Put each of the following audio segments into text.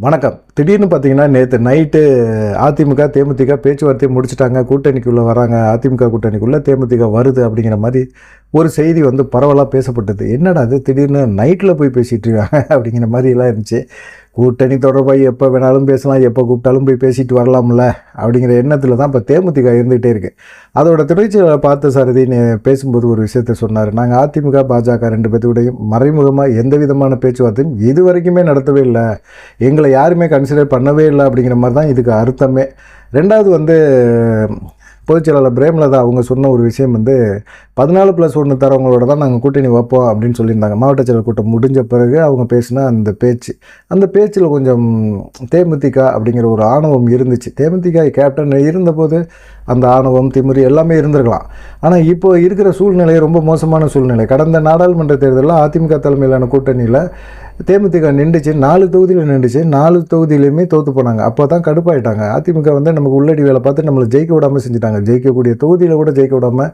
வணக்கம். திடீர்னு பார்த்தீங்கன்னா நேற்று நைட்டு அதிமுக தேமுதிக பேச்சுவார்த்தையை முடிச்சுட்டாங்க. கூட்டணிக்குள்ளே வராங்க. அதிமுக கூட்டணிக்குள்ளே தேமுதிக வருது அப்படிங்கிற மாதிரி ஒரு செய்தி வந்து பரவலாக பேசப்பட்டது. என்னடா அது திடீர்னு நைட்டில் போய் பேசிகிட்டு இருக்காங்க. அப்படிங்கிற மாதிரிலாம் இருந்துச்சு. கூட்டணி தொடர்பாக எப்போ வேணாலும் பேசலாம். எப்போ கூப்பிட்டாலும் போய் பேசிட்டு வரலாம்ல. அப்படிங்கிற எண்ணத்தில் தான் இப்போ தேமுதிக இருந்துகிட்டே இருக்குது அதோட துணைச்சலை பார்த்த சாரதி பேசும்போது ஒரு விஷயத்த சொன்னார். நாங்கள் அதிமுக பாஜக ரெண்டு பேர்த்துக்கூடையும் மறைமுகமாக எந்த விதமான பேச்சுவார்த்தையும் இது வரைக்குமே நடத்தவே இல்லை. எங்களை யாருமே கன்சிடர் பண்ணவே இல்லை அப்படிங்கிற மாதிரி தான் இதுக்கு அர்த்தமே. ரெண்டாவது வந்து பொதுச் பிரேமலதா அவங்க சொன்ன ஒரு விஷயம் வந்து பதினாலு ப்ளஸ் ஒன்று தரவங்களோட தான் நாங்கள் கூட்டணி வைப்போம் அப்படின்னு சொல்லியிருந்தாங்க. மாவட்ட செயலர் கூட்டம் முடிஞ்ச பிறகு அவங்க பேசின அந்த பேச்சு. அந்த பேச்சில் கொஞ்சம் தேமுதிக அப்படிங்கிற ஒரு ஆணவம் இருந்துச்சு. தேமுதிக கேப்டன் இருந்தபோது அந்த ஆணவம் திமிரு எல்லாமே இருந்திருக்கலாம். ஆனால் இப்போ இருக்கிற சூழ்நிலை ரொம்ப மோசமான சூழ்நிலை. கடந்த நாடாளுமன்ற தேர்தலில் அதிமுக தலைமையிலான கூட்டணியில் தேமுதிக நின்றுச்சு நாலு தொகுதியில் நின்றுச்சு நாலு தொகுதியிலையுமே தோற்று போனாங்க. அப்போ தான் கடுப்பாயிட்டாங்க. அதிமுக வந்து நமக்கு உள்ளடி வேலை பார்த்து நம்மளை ஜெயிக்க விடாமல் செஞ்சுட்டாங்க. ஜெயிக்கக்கூடிய தொகுதியில் கூட ஜெயிக்க விடாமல்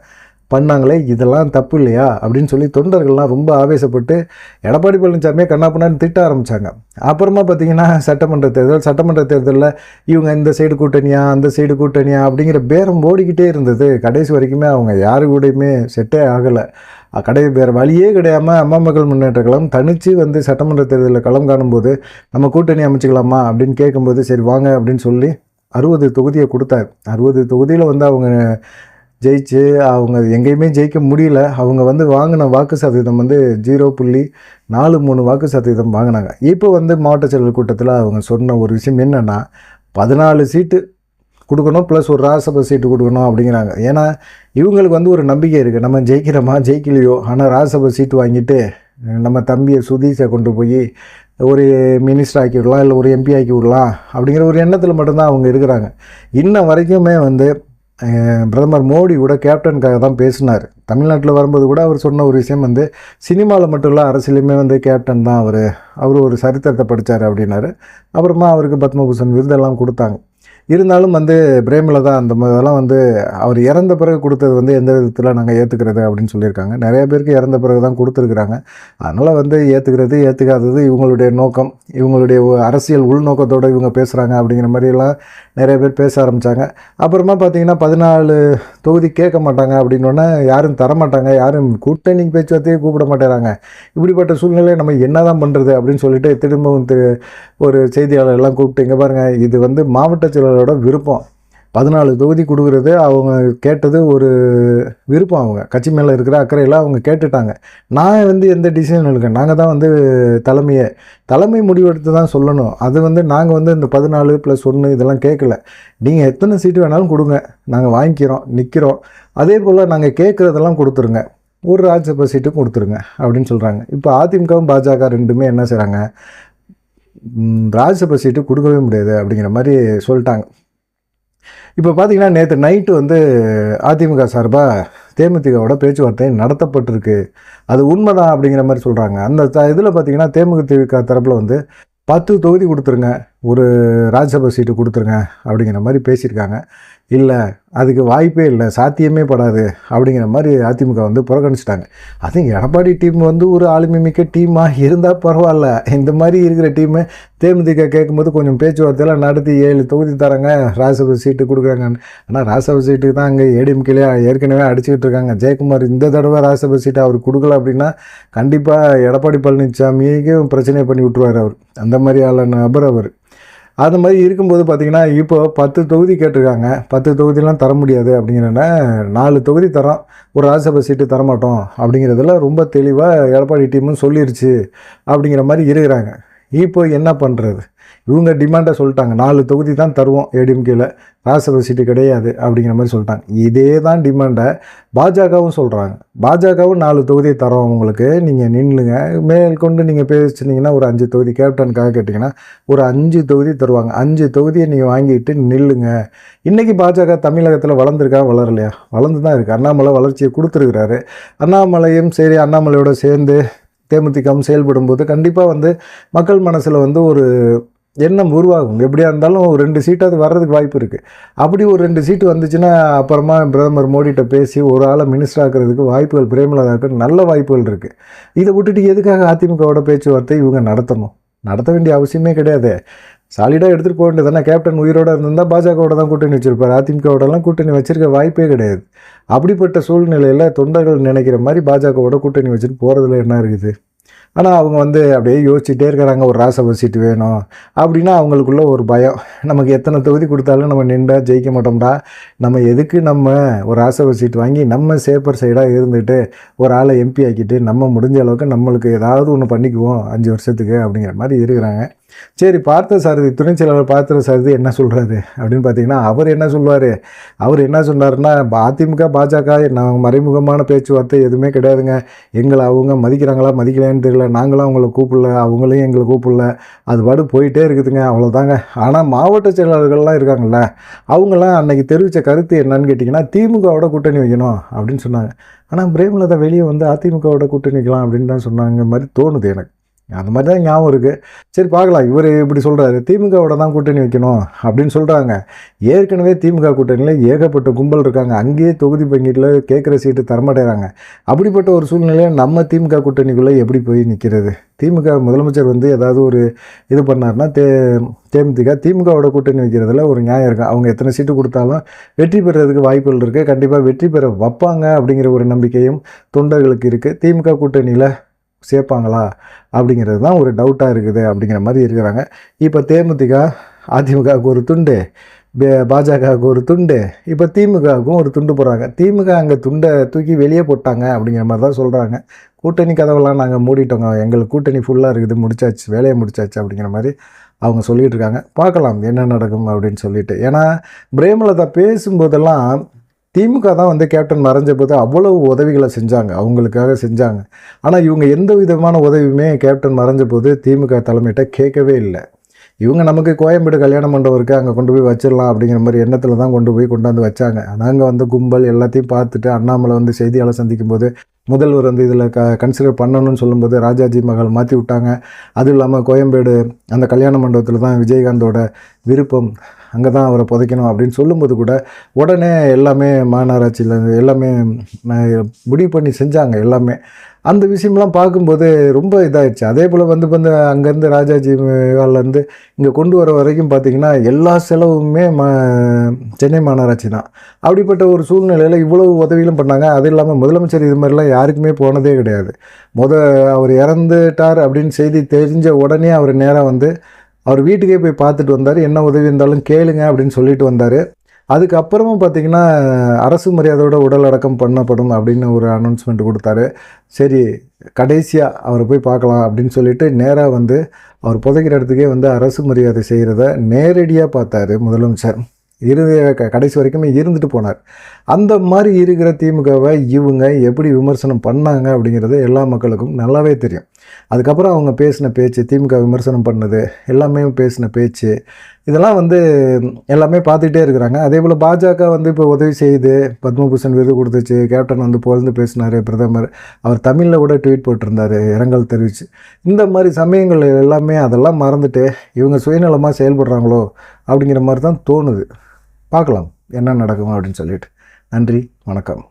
பண்ணாங்களே இதெல்லாம் தப்பு இல்லையா? அப்படின்னு சொல்லி தொண்டர்கள்லாம் ரொம்ப ஆவேசப்பட்டு எடப்பாடி பழனிசாமியே கண்ணாப்பண்ணான்னு திட்ட ஆரம்பித்தாங்க அப்புறமா பார்த்தீங்கன்னா சட்டமன்ற தேர்தல் சட்டமன்ற தேர்தலில் இவங்க இந்த சைடு கூட்டணியா அந்த சைடு கூட்டணியா அப்படிங்கிற பேரம் ஓடிக்கிட்டே இருந்தது. கடைசி வரைக்குமே அவங்க யாரு கூடயுமே செட்டே ஆகலை. கடை வேறு வழியே கிடையாமல் அம்மா மக்கள் முன்னேற்ற கழகம் தனித்து வந்து சட்டமன்ற தேர்தலில் களம் காணும்போது நம்ம கூட்டணி அமைச்சிக்கலாமா அப்படின்னு கேட்கும்போது சரி வாங்க அப்படின்னு சொல்லி அறுபது தொகுதியை கொடுத்தாரு. அறுபது தொகுதியில் வந்து அவங்க ஜெயிச்சு அவங்க எங்கேயுமே ஜெயிக்க முடியல. அவங்க வந்து வாங்கின வாக்கு சதவீதம் வந்து ஜீரோ புள்ளி நாலு மூணு வாக்கு சதவீதம் வாங்கினாங்க. இப்போ வந்து மாவட்ட செயலர் கூட்டத்தில் அவங்க சொன்ன ஒரு விஷயம் என்னென்னா பதினாலு சீட்டு கொடுக்கணும் ப்ளஸ் ஒரு ராஜ்யசபா சீட்டு கொடுக்கணும் அப்படிங்கிறாங்க. ஏன்னா இவங்களுக்கு வந்து ஒரு நம்பிக்கை இருக்குது நம்ம ஜெயிக்கிறோமா ஜெயிக்கலையோ? ஆனால் ராஜ்யசபா சீட்டு வாங்கிட்டு நம்ம தம்பியை சுதீஷை கொண்டு போய் ஒரு மினிஸ்டர் ஆக்கி விடலாம் இல்லை ஒரு எம்பி ஆக்கி விடலாம் அப்படிங்கிற ஒரு எண்ணத்தில் மட்டும்தான் அவங்க இருக்கிறாங்க. இன்ன வரைக்குமே வந்து பிரதமர் மோடி கூட கேப்டனுக்காக தான் பேசினார். தமிழ்நாட்டில் வரும்போது கூட அவர் சொன்ன ஒரு விஷயம் வந்து சினிமாவில் மட்டும் இல்லை அரசியலுமே வந்து கேப்டன் தான் அவர். அவர் ஒரு சரித்திரத்தை படித்தார் அப்படின்னாரு. அப்புறமா அவருக்கு பத்மபூஷன் விருதெல்லாம் கொடுத்தாங்க. இருந்தாலும் வந்து பிரேமலதா அந்த மாதிரிலாம் வந்து அவர் இறந்த பிறகு கொடுத்தது வந்து எந்த விதத்தில் நாங்கள் ஏற்றுக்கிறது அப்படின்னு சொல்லியிருக்காங்க. நிறைய பேருக்கு இறந்த பிறகு தான் கொடுத்துருக்குறாங்க. அதனால் வந்து ஏற்றுக்கிறது ஏற்றுக்காதது இவங்களுடைய நோக்கம். இவங்களுடைய ஒ- அரசியல் உள்நோக்கத்தோடு இவங்க பேசுகிறாங்க அப்படிங்கிற மாதிரியெல்லாம் நிறைய பேர் பேச ஆரம்பித்தாங்க அப்புறமா பார்த்தீங்கன்னா பதினாலு தொகுதி கேட்க மாட்டாங்க அப்படின்னோடனே யாரும் தர மாட்டாங்க யாரும் கூட்டணி பேச்சுவார்த்தையே கூப்பிட மாட்டேறாங்க. இப்படிப்பட்ட சூழ்நிலையை நம்ம என்ன தான் பண்ணுறது அப்படின்னு சொல்லிட்டு திரும்பவும் ஒரு செய்தியாளர் எல்லாம் கூப்பிட்டு இங்கே பாருங்கள் இது வந்து மாவட்ட செயலரோட விருப்பம். பதினாலு தொகுதி கொடுக்குறது அவங்க கேட்டது ஒரு விருப்பம் அவங்க. கட்சி மேலே இருக்கிற அக்கறையில் அவங்க கேட்டுட்டாங்க. நான் வந்து எந்த டிசிஷன் எடுக்கேன் நாங்கள் தான் வந்து தலைமையை தலைமை முடிவெடுத்து தான் சொல்லணும். அது வந்து நாங்கள் வந்து இந்த பதினாலு ப்ளஸ் ஒன்று இதெல்லாம் கேட்கல. நீங்கள் எத்தனை சீட்டு வேணாலும் கொடுங்க. நாங்கள் வாங்கிக்கிறோம் நிற்கிறோம் அதே போல் நாங்கள் கேட்குறதெல்லாம் கொடுத்துருங்க. ஒரு ராஜ்யசபா சீட்டும் கொடுத்துருங்க அப்படின்னு சொல்கிறாங்க இப்போ அதிமுகவும் பாஜக ரெண்டுமே என்ன செய்கிறாங்க ராஜ்யசபா சீட்டு கொடுக்கவே முடியாது அப்படிங்கிற மாதிரி சொல்லிட்டாங்க. இப்போ பார்த்தீங்கன்னா நேற்று நைட்டு வந்து அதிமுக சார்பாக தேமுதிகவோட பேச்சுவார்த்தை நடத்தப்பட்டிருக்கு. அது உண்மைதான் அப்படிங்கிற மாதிரி சொல்கிறாங்க அந்த த இதில் பார்த்தீங்கன்னா தேமுதிக தரப்பில் வந்து பத்து தொகுதி கொடுத்துருங்க. ஒரு ராஜ்யசபா சீட்டு கொடுத்துருங்க அப்படிங்கிற மாதிரி பேசியிருக்காங்க. இல்லை அதுக்கு வாய்ப்பே இல்லை சாத்தியமே படாது அப்படிங்கிற மாதிரி அதிமுக வந்து புறக்கணிச்சிட்டாங்க. அதுவும் எடப்பாடி டீம் வந்து ஒரு ஆளுமை மிக்க டீமாக இருந்தால் பரவாயில்ல. இந்த மாதிரி இருக்கிற டீமு தேமுதிக கேட்கும்போது கொஞ்சம் பேச்சுவார்த்தையெல்லாம் நடத்தி ஏழு தொகுதி தராங்க ராஜ்யசபா சீட்டு கொடுக்குறாங்க ஆனால் ராஜ்யசபா சீட்டுக்கு தான் அங்கே ஏடிஎம்கேலே ஏற்கனவே அடிச்சுக்கிட்டு இருக்காங்க. ஜெயக்குமார் இந்த தடவை ராஜ்யசபா சீட்டு அவர் கொடுக்கல அப்படின்னா கண்டிப்பாக எடப்பாடி பழனிசாமிக்கும் பிரச்சனையை பண்ணி விட்டுருவார் அவர். அந்த மாதிரி ஆளான நபர் அவர். அது மாதிரி இருக்கும்போது பார்த்திங்கன்னா இப்போ பத்து தொகுதி கேட்டிருக்காங்க. பத்து தொகுதிலாம் தர முடியாது அப்படிங்கிறன நாலு தொகுதி தரோம். ஒரு ராஜ்யசபா சீட்டு தரமாட்டோம் அப்படிங்கிறதுல ரொம்ப தெளிவாக எடப்பாடி டீமும் சொல்லிருச்சு அப்படிங்கிற மாதிரி இருக்கிறாங்க. இப்போ என்ன பண்ணுறது இவங்க டிமாண்டை சொல்லிட்டாங்க. நாலு தொகுதி தான் தருவோம் ஏடிஎம்கேல ராஜ்யசபா சீட்டு கிடையாது அப்படிங்கிற மாதிரி சொல்லிட்டாங்க. இதே தான் டிமாண்டை பாஜகவும் சொல்கிறாங்க பாஜகவும் நாலு தொகுதி தரோம் உங்களுக்கு. நீங்கள் நின்றுங்க மேற்கொண்டு நீங்கள் பேசினீங்கன்னா ஒரு அஞ்சு தொகுதி. கேப்டனுக்காக கேட்டிங்கன்னா ஒரு அஞ்சு தொகுதி தருவாங்க. அஞ்சு தொகுதியை நீங்கள் வாங்கிட்டு நில்லுங்க. இன்றைக்கி பாஜக தமிழகத்தில் வளர்ந்துருக்கா வளரலையா? வளர்ந்து தான் இருக்குது அண்ணாமலை வளர்ச்சியை கொடுத்துருக்குறாரு. அண்ணாமலையும் சரி அண்ணாமலையோட சேர்ந்து தேமுதிகவும் செயல்படும்போது கண்டிப்பாக வந்து மக்கள் மனசில் வந்து ஒரு எண்ணம் உருவாகும். எப்படியா இருந்தாலும் ஒரு ரெண்டு சீட்டாவது வர்றதுக்கு வாய்ப்பு இருக்குது அப்படி ஒரு ரெண்டு சீட்டு வந்துச்சுன்னா அப்புறமா பிரதமர் மோடிகிட்ட பேசி ஒரு ஆளை மினிஸ்டர் ஆக்கிறதுக்கு வாய்ப்புகள் பிரேமலதாக்கு நல்ல வாய்ப்புகள் இருக்குது இதை விட்டுட்டு எதுக்காக அதிமுகவோட பேச்சுவார்த்தை இவங்க நடத்தணும்? நடத்த வேண்டிய அவசியமே கிடையாது. சாலிடாக எடுத்துகிட்டு போக வேண்டியது தானே. கேப்டன் உயிரோடு இருந்திருந்தால் பாஜகவோட தான் கூட்டணி வச்சுருப்பார். அதிமுகவோடலாம் கூட்டணி வச்சிருக்க வாய்ப்பே கிடையாது. அப்படிப்பட்ட சூழ்நிலையில் தொண்டர்கள் நினைக்கிற மாதிரி பாஜகவோட கூட்டணி வச்சுட்டு போகிறதுல என்ன இருக்குது? ஆனால் அவங்க வந்து அப்படியே யோசிச்சுட்டே இருக்கிறாங்க. ஒரு ராசபை சீட்டு வேணும் அப்படின்னா அவங்களுக்குள்ள ஒரு பயம். நமக்கு எத்தனை தொகுதி கொடுத்தாலும் நம்ம நின்றா ஜெயிக்க மாட்டோம்டா. நம்ம எதுக்கு நம்ம ஒரு ராசபை சீட் வாங்கி நம்ம சேப்பர் சைடாக இருந்துட்டு ஒரு ஆளை எம்பி ஆக்கிட்டு நம்ம முடிஞ்ச அளவுக்கு நம்மளுக்கு ஏதாவது ஒன்று பண்ணிக்குவோம் அஞ்சு வருஷத்துக்கு அப்படிங்கிற மாதிரி இருக்கிறாங்க. சரி பார்த்த சாரதி துணை செயலாளர் பார்த்த சாரதி என்ன சொல்கிறாரு அப்படின்னு பார்த்தீங்கன்னா அவர் என்ன சொல்லுவார் அவர் என்ன சொன்னார்னா அதிமுக பாஜக நாங்கள் மறைமுகமான பேச்சுவார்த்தை எதுவுமே கிடையாதுங்க. எங்களை அவங்க மதிக்கிறாங்களா மதிக்கலையான்னு தெரியல. நாங்களும் அவங்கள கூப்பிடல அவங்களையும் எங்களை கூப்பிடல. அது பாடு போயிட்டே இருக்குதுங்க அவ்வளோதாங்க ஆனால் மாவட்ட செயலாளர்கள்லாம் இருக்காங்கள்ல அவங்களாம் அன்னைக்கு தெரிவித்த கருத்து என்னன்னு கேட்டிங்கன்னா திமுகவோட கூட்டணி வைக்கணும் அப்படின்னு சொன்னாங்க. ஆனால் பிரேமலதா வெளியே வந்து அதிமுகவோட கூட்டணி வைக்கலாம் அப்படின்னு தான் சொன்னாங்க மாதிரி தோணுது எனக்கு. அந்த மாதிரி தான் ஞாபகம் இருக்குது சரி பார்க்கலாம். இவர் இப்படி சொல்கிறாரு திமுகவோட தான் கூட்டணி வைக்கணும் அப்படின்னு சொல்கிறாங்க ஏற்கனவே திமுக கூட்டணியில் ஏகப்பட்ட கும்பல் இருக்காங்க. அங்கேயே தொகுதி பங்கீட்டில் கேட்குற சீட்டு தரமாட்டேறாங்க. அப்படிப்பட்ட ஒரு சூழ்நிலையை நம்ம திமுக கூட்டணிக்குள்ளே எப்படி போய் நிற்கிறது திமுக முதலமைச்சர் வந்து ஏதாவது ஒரு இது பண்ணார்னா தே தேமுதிக திமுகவோட கூட்டணி வைக்கிறதுல ஒரு நியாயம் இருக்குது அவங்க எத்தனை சீட்டு கொடுத்தாலும் வெற்றி பெறுறதுக்கு வாய்ப்புகள் இருக்குது கண்டிப்பாக வெற்றி பெற வைப்பாங்க அப்படிங்கிற ஒரு நம்பிக்கையும் தொண்டர்களுக்கு இருக்குது திமுக கூட்டணியில் சேர்ப்பாங்களா அப்படிங்கிறது தான் ஒரு டவுட்டாக இருக்குது அப்படிங்கிற மாதிரி இருக்கிறாங்க. இப்போ தேமுதிக அதிமுகவுக்கு ஒரு துண்டு பாஜகவுக்கு ஒரு துண்டு இப்போ திமுகவுக்கும் ஒரு துண்டு போடுறாங்க. திமுக அங்கே துண்டை தூக்கி வெளியே போட்டாங்க அப்படிங்கிற மாதிரி தான் சொல்கிறாங்க கூட்டணி கதவெல்லாம் நாங்கள் மூடிட்டோங்க. எங்களுக்கு கூட்டணி ஃபுல்லாக இருக்குது. முடிச்சாச்சு. வேலையை முடிச்சாச்சு அப்படிங்கிற மாதிரி அவங்க சொல்லிகிட்டு இருக்காங்க. பார்க்கலாம் என்ன நடக்கும் அப்படின்னு சொல்லிட்டு. ஏன்னா பிரேமலதா பேசும்போதெல்லாம் திமுக தான் வந்து கேப்டன் மறைஞ்ச போது அவ்வளவு உதவிகளை செஞ்சாங்க அவங்களுக்காக செஞ்சாங்க. ஆனால் இவங்க எந்த விதமான உதவியுமே கேப்டன் மறைஞ்ச போது திமுக தலைமையிட்ட கேட்கவே இல்லை. இவங்க நமக்கு கோயம்பேடு கல்யாண மண்டபம் இருக்குது அங்கே கொண்டு போய் வச்சிடலாம் அப்படிங்கிற மாதிரி எண்ணத்தில் தான் கொண்டு போய் கொண்டாந்து வச்சாங்க. நாங்கள் வந்து கும்பல் எல்லாத்தையும் பார்த்துட்டு அண்ணாமலை வந்து செய்தியாளர் சந்திக்கும் போது முதல்வர் வந்து இதில் க கன்சிடர் பண்ணணும்னு சொல்லும்போது ராஜாஜி மகள் மாற்றி விட்டாங்க. அதுவும் இல்லாமல் கோயம்பேடு அந்த கல்யாண மண்டபத்தில் தான் விஜயகாந்தோட விருப்பம் அங்கே தான் அவரை புதைக்கணும் அப்படின்னு சொல்லும்போது கூட உடனே எல்லாமே மாநகராட்சியில் எல்லாமே முடிவு பண்ணி செஞ்சாங்க எல்லாமே. அந்த விஷயம்லாம் பார்க்கும்போது ரொம்ப இதாகிடுச்சு அதே போல் வந்து வந்து அங்கேருந்து ராஜாஜி இருந்து இங்கே கொண்டு வர வரைக்கும் பார்த்தீங்கன்னா எல்லா செலவுமே ம சென்னை மாநகராட்சி தான். அப்படிப்பட்ட ஒரு சூழ்நிலையில் இவ்வளவு உதவிகளும் பண்ணாங்க. அது இல்லாமல் முதலமைச்சர் இது மாதிரிலாம் யாருக்குமே போனதே கிடையாது. முத அவர் இறந்துட்டார் அப்படின்னு செய்தி தெரிஞ்ச உடனே அவர் நேராக வந்து அவர் வீட்டுக்கே போய் பார்த்துட்டு வந்தார். என்ன உதவி இருந்தாலும் கேளுங்க அப்படின்னு சொல்லிட்டு வந்தார். அதுக்கப்புறமும் பார்த்தீங்கன்னா அரசு மரியாதையோட உடல் அடக்கம் பண்ணப்படும் அப்படின்னு ஒரு அனௌன்ஸ்மெண்ட் கொடுத்தாரு. சரி கடைசியாக அவரை போய் பார்க்கலாம் அப்படின்னு சொல்லிட்டு நேராக வந்து அவர் புதைக்கிற இடத்துக்கே வந்து அரசு மரியாதை செய்கிறத நேரடியாக பார்த்தாரு முதலமைச்சர். இறுதி க- கடைசி வரைக்குமே இருந்துட்டு போனார். அந்த மாதிரி இருக்கிற திமுகவை இவங்க எப்படி விமர்சனம் பண்ணாங்க அப்படிங்கிறது எல்லா மக்களுக்கும் நல்லாவே தெரியும். அதுக்கப்புறம் அவங்க பேசின பேச்சு திமுக விமர்சனம் பண்ணது எல்லாமே பேசின பேச்சு இதெல்லாம் வந்து எல்லாமே பார்த்துக்கிட்டே இருக்கிறாங்க. அதே போல் பாஜக வந்து இப்போ உதவி செய்து பத்மபூஷன் விருது கொடுத்துச்சு. கேப்டன் வந்து புகழ்ந்து பேசினார் பிரதமர். அவர் தமிழில் கூட ட்வீட் போட்டிருந்தாரு இரங்கல் தெரிவித்து இந்த மாதிரி சமயங்கள் எல்லாமே அதெல்லாம் மறந்துட்டு இவங்க சுயநலமாக செயல்படுறாங்களோ அப்படிங்கிற மாதிரி தான் தோணுது. பார்க்கலாம். என்ன நடக்கும் அப்படின்னு சொல்லிட்டு. நன்றி வணக்கம்.